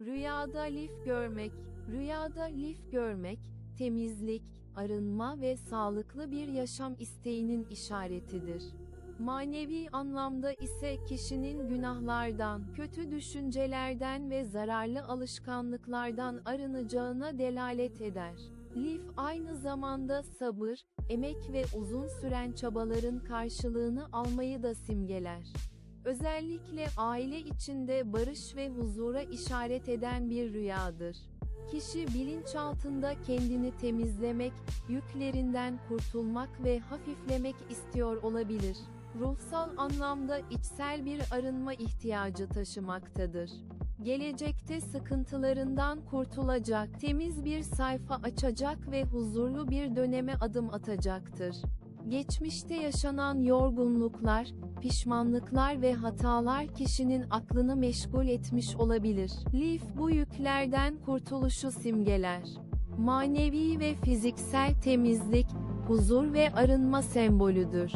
Rüyada lif görmek, rüyada lif görmek, temizlik, arınma ve sağlıklı bir yaşam isteğinin işaretidir. Manevi anlamda ise kişinin günahlardan, kötü düşüncelerden ve zararlı alışkanlıklardan arınacağına delalet eder. Lif aynı zamanda sabır, emek ve uzun süren çabaların karşılığını almayı da simgeler. Özellikle aile içinde barış ve huzura işaret eden bir rüyadır. Kişi bilinçaltında kendini temizlemek, yüklerinden kurtulmak ve hafiflemek istiyor olabilir. Ruhsal anlamda içsel bir arınma ihtiyacı taşımaktadır. Gelecekte sıkıntılarından kurtulacak, temiz bir sayfa açacak ve huzurlu bir döneme adım atacaktır. Geçmişte yaşanan yorgunluklar, pişmanlıklar ve hatalar kişinin aklını meşgul etmiş olabilir. Lif bu yüklerden kurtuluşu simgeler. Manevi ve fiziksel temizlik, huzur ve arınma sembolüdür.